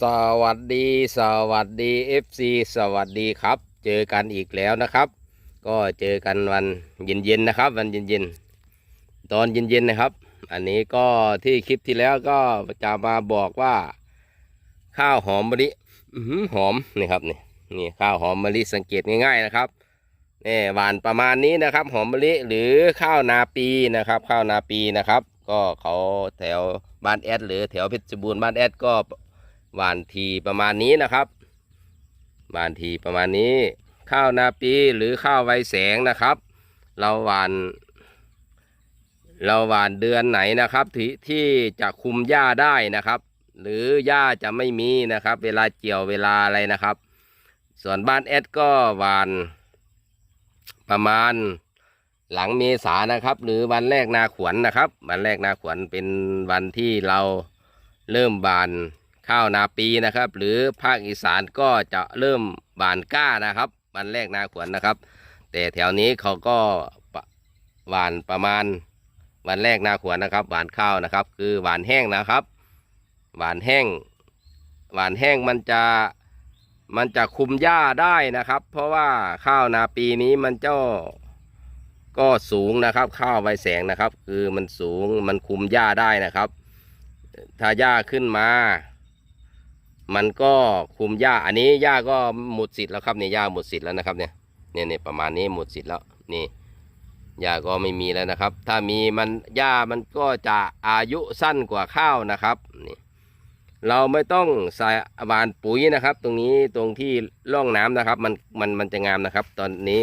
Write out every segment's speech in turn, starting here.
สวัสดีสวัสดี FC สวัสดีครับ เจอกันอีกแล้วนะครับ ก็เจอกันวันเย็นๆนะครับ วันเย็นๆตอนเย็นๆนะครับ อันนี้ก็ที่คลิปที่แล้วก็จะมาบอกว่า ข้าวหอมมะลิหอหอมนี่ครับนี่นี่ข้าวหอมมะลิสังเกตง่าย ๆนะครับนี่หวานประมาณนี้นะครับ หอมมะลิหรือข้าวนาปีนะครับ ข้าวนาปีนะครับ ก็เขาแถวบ้านแอดหรือแถวเพชรบูรณ์บ้านแอดก็ หวานทีประมาณนี้นะครับหวานทีประมาณนี้ ข้าวนาปีหรือข้าวไวแสงนะครับ เราหวาน เราหวานเดือนไหนนะครับที่ที่จะคุมหญ้าได้นะครับ หรือหญ้าจะไม่มีนะครับ เวลาเกี่ยวเวลาอะไรนะครับ ส่วนบ้านแอดก็หวานประมาณหลังเมษานะครับ หรือวันแรกนาขวัญนะครับ วันแรกนาขวัญเป็นวันที่เราเริ่มบาน ข้าวนาปีนะครับ หรือภาคอีสานก็จะเริ่มบานก้านะครับวันแรกนาขวัญนะครับ แต่แถวนี้เขาก็หวานประมาณวันแรกนาขวัญนะครับ หวานข้าวนะครับ คือหวานแห้งนะครับ หวานแห้ง หวานแห้งมันจะมันจะคุมหญ้าได้นะครับ เพราะว่าข้าวนาปีนี้มันเจ้าก็สูงนะครับ ข้าวใบแสงนะครับ คือมันสูงมันคุมหญ้าได้นะครับ ถ้าหญ้าขึ้นมา มันก็คุมหญ้าอันนี้หญ้าก็หมดสิทธิ์แล้วครับเนี่ยหญ้าหมดสิทธิ์แล้วนะครับเนี่ยเนี่ยเนี่ยประมาณนี้หมดสิทธิ์แล้วนี่หญ้าก็ไม่มีแล้วนะครับ ถ้ามีมันหญ้ามันก็จะอายุสั้นกว่าข้าวนะครับนี่เราไม่ต้องใส่หวานปุ๋ยนะครับ ตรงนี้ตรงที่ร่องน้ำนะครับ มันมันมันจะงามนะครับ ตอนนี้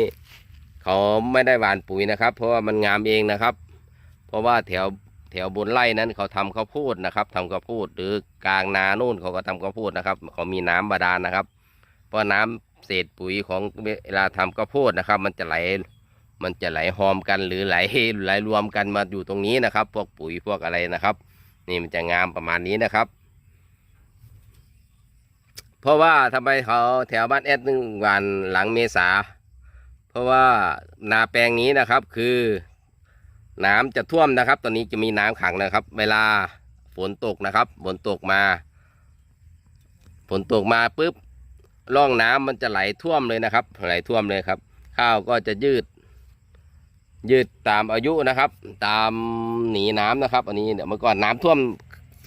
เขาไม่ได้หวานปุ๋ยนะครับ เพราะว่ามันงามเองนะครับ เพราะว่าแถว ถวบนไร่นั้นเขาทำข้าวโพดนะครับทำข้าวโพดหรือกลางนาโน่นเขาก็ทำข้าวโพดนะครับเขามีน้ำบาดาลนะครับ เพราะน้ำเศษปุ๋ยของเวลาทำข้าวโพดนะครับ มันจะไหลมันจะไหลหอมกันหรือไหลไหลรวมกันมาอยู่ตรงนี้นะครับ พวกปุ๋ยพวกอะไรนะครับ นี่มันจะงามประมาณนี้นะครับ เพราะว่าทำไมเขาแถวบ้านแอดหนึ่งวันหลังเมษา เพราะว่านาแปลงนี้นะครับคือ น้ำจะท่วมนะครับ ตอนนี้จะมีน้ำขังนะครับ เวลาฝนตกนะครับฝนตกมาฝนตกมาปุ๊บร่องน้ำมันจะไหลท่วมเลยนะครับ ไหลท่วมเลยครับ ข้าวก็จะยืด ยืดตามอายุนะครับ ตามหนีน้ำนะครับ อันนี้เดี๋ยวเมื่อก่อนน้ำท่วม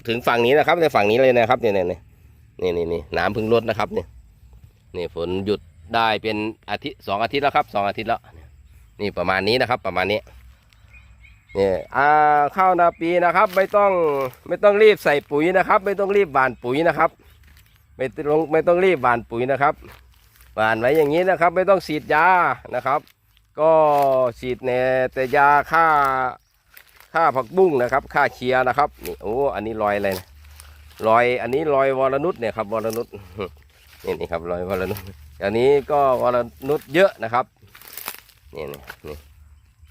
ถึงฝั่งนี้นะครับในฝั่งนี้เลยนะครับเนี่ยเนี่ยเนี่ยนี่นี่นี่น้ำเพึ่งลดนะครับเนี่ยนี่ฝนหยุดได้เป็นอาทิตย์สองอาทิตย์แล้วครับสองอาทิตย์แล้วนี่ประมาณนี้นะครับ ประมาณนี้ เนี่ยอ่าข้าวนาปีนะครับ ไม่ต้องไม่ต้องรีบใส่ปุ๋ยนะครับ ไม่ต้องรีบหว่านปุ๋ยนะครับ ไม่ต้องไม่ต้องรีบหว่านปุ๋ยนะครับหว่านไว้อย่างนี้นะครับ ไม่ต้องฉีดยานะครับ ก็ฉีดเนี่ยแต่ยาฆ่าฆ่าผักบุ้งนะครับฆ่าเคียนะครับนี่โอ้อันนี้รอยอะไรนะรอยอันนี้รอยวรนุชเนี่ยครับวรนุชนี่นี่ครับรอยวรนุชอันนี้ก็วรนุชเยอะนะครับนี่นี่นี่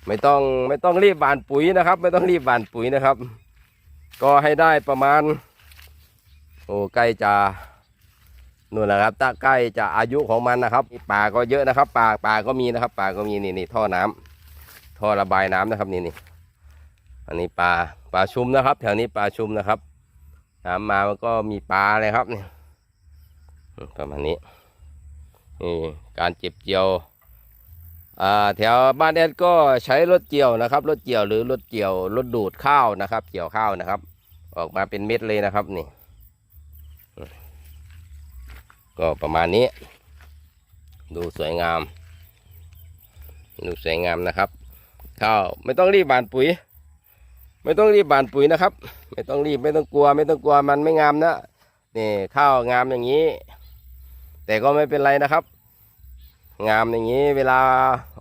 ไม่ต้องไม่ต้องรีบหว่านปุ๋ยนะครับ ไม่ต้องรีบหว่านปุ๋ยนะครับ ก็ให้ได้ประมาณ โอ้ใกล้จะนู่นนะครับตะใกล้จะอายุของมันนะครับป่าก็เยอะนะครับป่าป่าก็มีนะครับ ป่าก็มีนี่นี่ท่อน้ำท่อระบายน้ำนะครับนี่นี่อันนี้ปลาปลาชุมนะครับ แถวนี้ปลาชุมนะครับน้ำมามันก็มีปลาเลยครับนี่ประมาณนี้นี่การเจ็บเจียว แถวบ้านแอดก็ใช้รถเกี่ยวนะครับ รถเกี่ยวหรือรถเกี่ยวรถดูดข้าวนะครับ เกี่ยวข้าวนะครับ ออกมาเป็นเม็ดเลยนะครับนี่ ก็ประมาณนี้ ดูสวยงาม ดูสวยงามนะครับ ข้าวไม่ต้องรีบบานปุ๋ย ไม่ต้องรีบบานปุ๋ยนะครับ ไม่ต้องรีบไม่ต้องกลัว ไม่ต้องกลัวมันไม่งามนะนี่ข้าวงามอย่างนี้ แต่ก็ไม่เป็นไรนะครับ งามอย่างนี้เวลา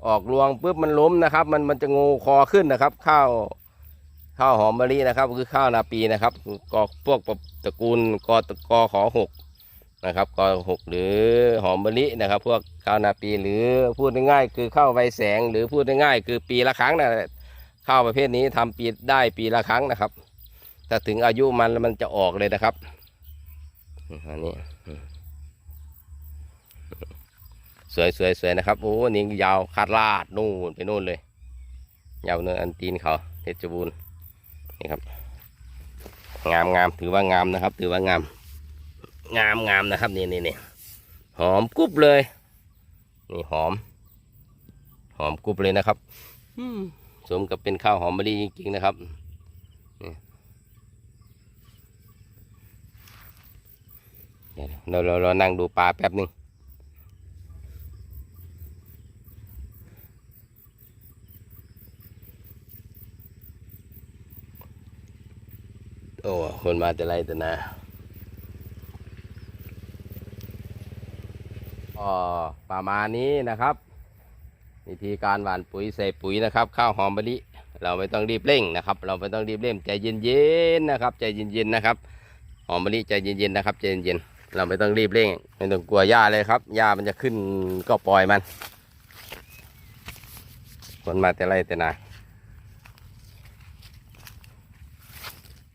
ออกรวงปุ๊บมันล้มนะครับ มันมันจะงูคอขึ้นนะครับ ข้าวข้าวหอมมะลินะครับ คือข้าวนาปีนะครับกอพวกตระกูลกอตกอขอหกนะครับกอหกหรือหอมมะลินะครับ พวกข้าวนาปีหรือพูดง่ายๆคือข้าวใบแสง หรือพูดง่ายๆคือปีละครั้งนะข้าวประเภทนี้ทำปีได้ปีละครั้งนะครับถ้าถึงอายุมันแล้วมันจะออกเลยนะครับอันนี้ สวยสวยสวยนะครับ โอ้นี่ยาวคาดลาดนู่นไปนู่นเลย ยาวเนินอันตีนเขาเพชรบูรณ์นี่ครับ งามงามถือว่างามนะครับ ถือว่างาม งามงามนะครับนี่นี่นี่หอมกรุบเลย นี่หอม หอมกรุบเลยนะครับอืมสมกับเป็นข้าวหอมมะลิจริงๆนะครับนี่เดี๋ยวเราเราเรานั่งดูปลาแป๊บหนึ่ง โอ้คนมาแต่ไรแต่นาก็ประมาณนี้นะครับ วิธีการหว่านปุ๋ยใส่ปุ๋ยนะครับ ข้าวหอมมะลิเราไม่ต้องรีบเร่งนะครับ เราไม่ต้องรีบเร่งใจเย็นๆนะครับ ใจเย็นๆนะครับหอมมะลิใจเย็นๆนะครับใจเย็นๆเราไม่ต้องรีบเร่งไม่ต้องกลัวหญ้าเลยครับหญ้ามันจะขึ้นก็ปล่อยมันคนมาแต่ไรแต่นา